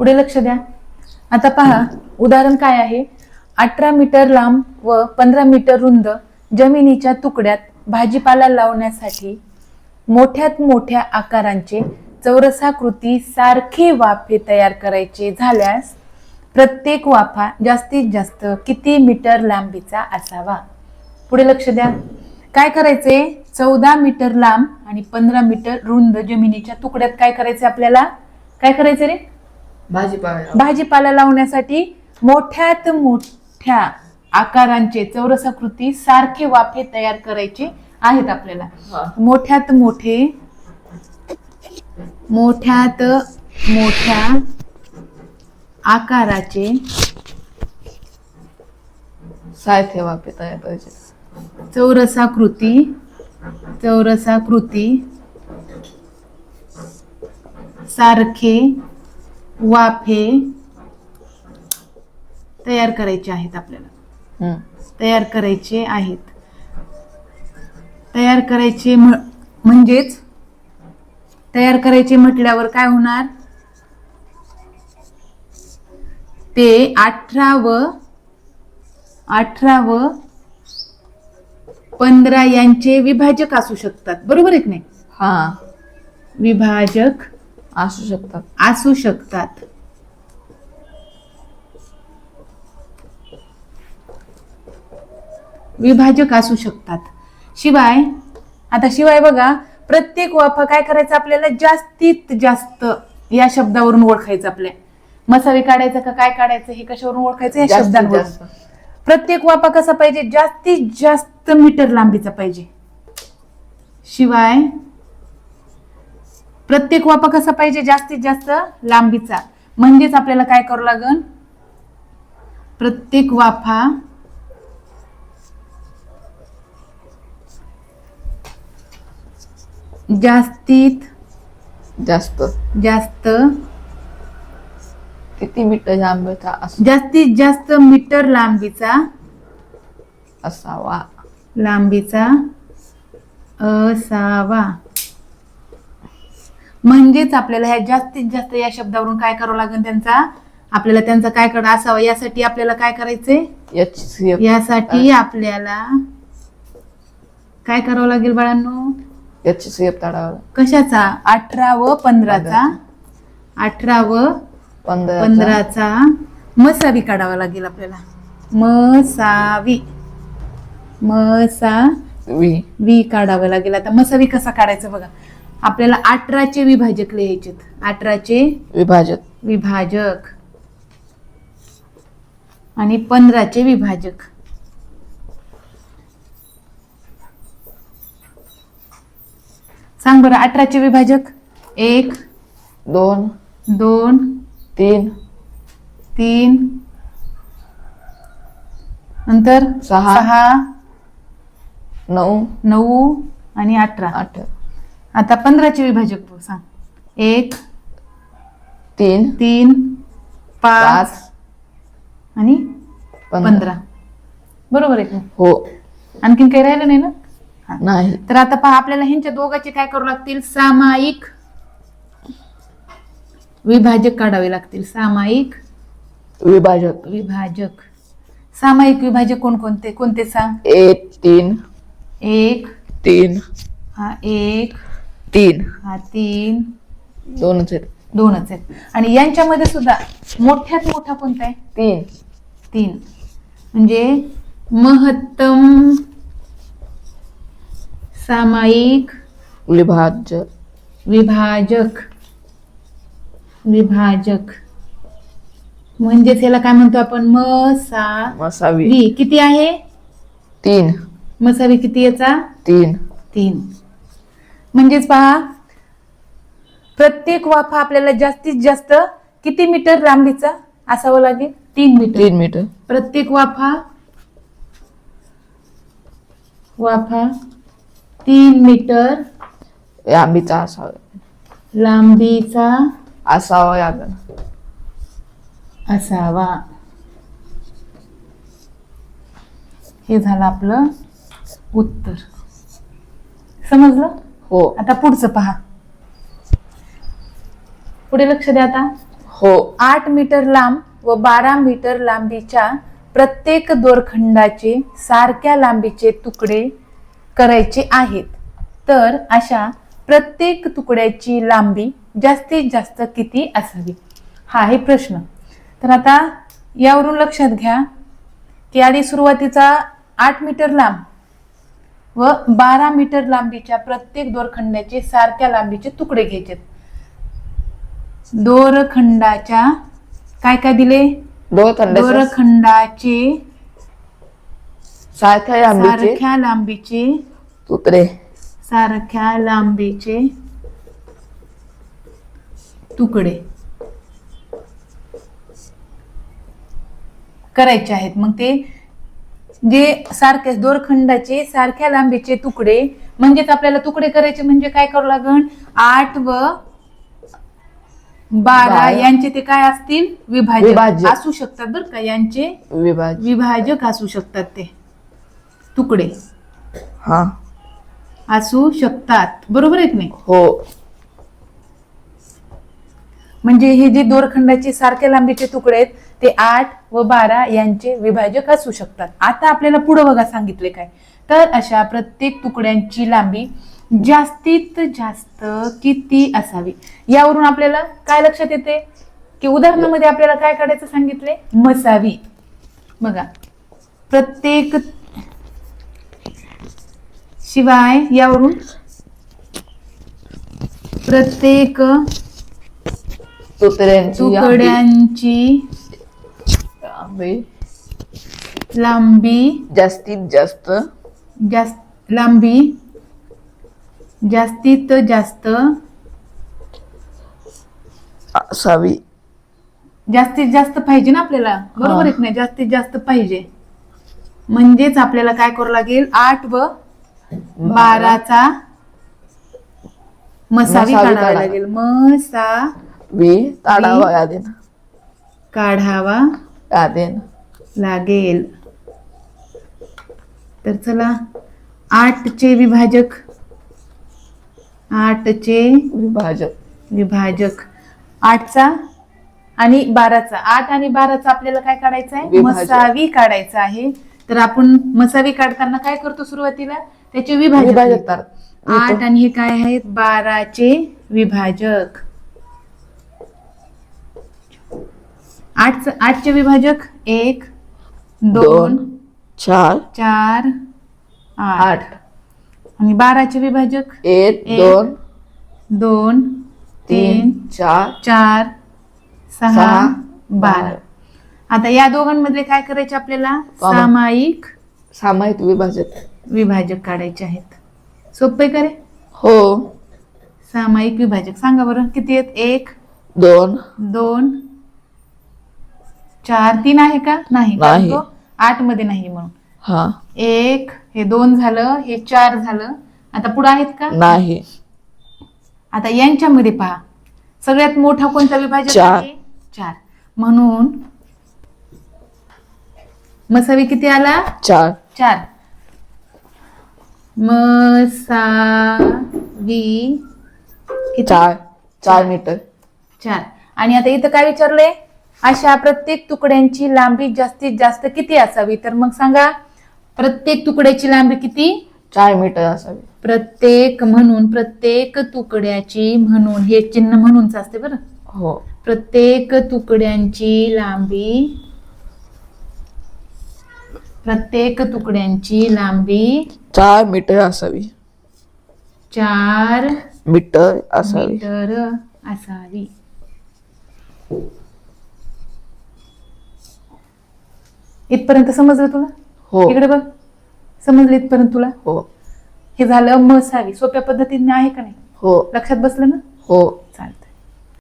पुढे लक्ष द्या. आता पहा उदाहरण काय आहे? अठरा मीटर लांब व पंधरा मीटर रुंद जमिनीच्या तुकड्यात भाजीपाला लावण्यासाठी मोठ्यात मोठ्या आकारांचे चौरसाकृती सारखे वाफे तयार करायचे झाल्यास प्रत्येक वाफा जास्तीत जास्त किती मीटर लांबीचा असावा? पुढे लक्ष द्या. काय करायचे? चौदा मीटर लांब आणि पंधरा मीटर रुंद जमिनीच्या तुकड्यात काय करायचे आपल्याला? काय करायचे रे? भाजीपाला. भाजीपाला लावण्यासाठी मोठ्यात मोठ्या आकारांचे चौरसाकृती सारखे वाफे तयार करायचे आहेत आपल्याला. मोठ्यात मोठे मोठ्यात मोठ्या आकाराचे साहित्य वापे तयार करायचे. चौरसाकृती चौरसाकृती सारखे वाफे तयार करायचे आहेत आपल्याला. तयार करायचे आहेत. तयार करायचे म्ह- म्हणजेच तयार करायचे म्हटल्यावर काय होणार? ते अठरा व अठरा व पंधरा यांचे विभाजक असू शकतात. बरोबर आहे की नाही? हा. विभाजक असू शकतात. असू शकतात. विभाजक असू शकतात. शिवाय आता शिवाय बघा प्रत्येक वाफा काय करायचं आपल्याला? जास्तीत जास्त या शब्दावरून ओळखायचं आपल्या. मसाले काढायचं का काय काढायचं? हे कशावरून ओळखायचं? या जास्त. प्रत्येक वाफा कसा पाहिजे? जास्तीत जास्त मीटर लांबीचा पाहिजे. शिवाय प्रत्येक वाफा कसा पाहिजे? जास्तीत जास्त लांबीचा. म्हणजेच आपल्याला काय करावं लागन? प्रत्येक वाफा जास्तीत जास्त. जास्त किती मीटर अस- जास्तीत जास्त मीटर लांबीचा असावा. लांबीचा असावा. म्हणजेच आपल्याला ह्या जास्तीत जास्त या शब्दावरून काय करावं लागेल त्यांचा? आपल्याला त्यांचा काय करा असावा? यासाठी आपल्याला काय करायचंय? याची यासाठी आपल्याला काय करावं लागेल बाळांनो? कशाचा? अठरा व पंधराचा. अठरा व पंधरा पंधराचा. मसावी काढावा लागेल आपल्याला. मसावी. मसा वी. वी काढावं लागेल. आता मसावी कसा काढायचा बघा. आपल्याला अठराचे विभाजक लिहायचे अठराचे विभाजक. विभाजक. आणि पंधराचे विभाजक. सांग बरं अठराचे विभाजक? एक दोन दोन तीन तीन नंतर सहा. सहा नऊ नऊ आणि अठरा. आठ आता पंधराचे विभाजक सांग. एक तीन तीन पाच आणि पंधरा. बरोबर आहे का? हो. आणखीन काही राहिलं नाही ना? हा. नाही. तर आता पहा आपल्याला ह्यांच्या दोघांचे काय करावं लागतील? सामायिक विभाजक काढावे लागतील. सामायिक विभाजक. विभाजक. सामायिक विभाजक कोणकोणते? कोणते सांग? एक तीन. एक तीन. हा एक तीन. हा तीन. दोनच आहेत. दोनच आहेत. आणि यांच्यामध्ये सुद्धा मोठ्यात मोठा कोणता आहे? तीन. तीन. म्हणजे महत्तम सामायिक विभाजक विभाजक. विभाजक. म्हणजेच याला काय म्हणतो आपण? मसावी. मसावी. किती आहे? तीन. मसावी किती याचा? तीन. तीन. म्हणजेच पहा प्रत्येक वाफा आपल्याला जास्तीत जास्त किती मीटर लांबीचा असावं लागेल? तीन मीटर. तीन मीटर. प्रत्येक वाफा वाफा तीन मीटर लांबीचा असावा. लांबीचा असावा याला. असावा. हे झालं आपलं उत्तर. समजलं? हो. आता पुढचं पहा. पुढे लक्ष द्या आता. हो. आठ मीटर लांब व बारा मीटर लांबीच्या प्रत्येक दोरखंडाचे सारख्या लांबीचे तुकडे करायचे आहेत. तर अशा प्रत्येक तुकड्याची लांबी जास्तीत जास्त किती असावी? हा आहे प्रश्न. तर आता यावरून लक्षात घ्या की आधी सुरुवातीचा आठ मीटर लांब व बारा मीटर लांबीच्या प्रत्येक दोरखंडाचे सारख्या लांबीचे तुकडे घ्यायचे. दोरखंडाच्या काय काय दिले? दोरखंडाचे सारख्या सारख्या लांबीचे तुकडे. सारख्या लांबीचे तुकडे करायचे आहेत. मग ते जे सारखे दोरखंडाचे सारख्या लांबीचे तुकडे म्हणजेच आपल्याला तुकडे करायचे म्हणजे काय करावं लागण आठ व बारा. यांचे ते काय असतील? विभाजक. असू शकतात बरं का यांचे. विभाज विभाजक असू शकतात ते. तुकडे. हा. असू शकतात. बरोबर आहे की नाही? हो. म्हणजे हे जे दोरखंडाचे सारख्या लांबीचे तुकडे आहेत ते आठ व बारा यांचे विभाजक असू शकतात. आता आपल्याला पुढे बघा सांगितले काय. तर अशा प्रत्येक तुकड्यांची लांबी जास्तीत जास्त किती असावी? यावरून आपल्याला काय लक्षात येते? की उदाहरणामध्ये आपल्याला काय काढायचं सांगितले? मसावी. बघा. प्रत्येक शिवाय यावरून प्रत्येक तुकड्यांची लांबी लांबी. जास्तीत जास्त. जास्त लांबी. जास्तीत जास्त. असावी जास्तीत जास्त पाहिजे ना आपल्याला? बरोबर आहे की नाही? जास्तीत जास्त पाहिजे. म्हणजेच आपल्याला काय करावं लागेल? आठ व बाराचा मसावी मसावी काढावा काढा. लागेल. मसा वी काढावा काढावा. यादीनं लागेल. तर चला आठचे विभाजक. आठचे विभाजक. विभाजक. आठचा आणि बाराचा. आठ आणि बाराचा आपल्याला काय काढायचं आहे. मसावी काढायचं आहे. तर आपण मसावी काढताना काय करतो सुरुवातीला? त्याचे विभाजक आठ आणि हे काय आहेत? बाराचे विभाजक. आठ आठचे विभाजक एक दोन चार चार आठ. आणि बाराचे विभाजक एक दोन दोन तीन चार चार सहा बारा. आता या दोघांमध्ये काय करायचे आपल्याला? समा- सामायिक सामायिक विभाजक. विभाजक काढायचे आहेत. सोपे करे हो. सामायिक विभाजक. सांगा बरं किती आहेत? एक दोन दोन चार तीन आहे का? नाही नाही. कारण तो आठमध्ये नाही म्हणून. हा. एक हे दोन झालं हे चार झालं. आता पुढे आहेत का? नाही. आता यांच्यामध्ये पहा. सगळ्यात मोठा कोणता विभाजक चार. आहे? चार. म्हणून मसावी किती आला? चार. चार. मसावी किती? चार. चार मीटर. चार. आणि आता इथं काय विचारलंय? अशा प्रत्येक तुकड्यांची लांबी जास्तीत जास्त किती असावी? तर मग सांगा प्रत्येक तुकड्याची लांबी किती? चार मीटर असावी. प्रत्येक म्हणून प्रत्येक तुकड्याची म्हणून हे चिन्ह म्हणूनच असते बरं. हो. प्रत्येक तुकड्यांची लांबी प्रत्येक तुकड्यांची लांबी चार मीटर असावी. चार मीटर असावी. मीटर असावी. इथपर्यंत समजलं तुला? हो. इकडे बघ. समजलं इथपर्यंत तुला? हो. हे झालं मसावी सोप्या पद्धतीने आहे का नाही? हो. लक्षात बसलं ना? हो.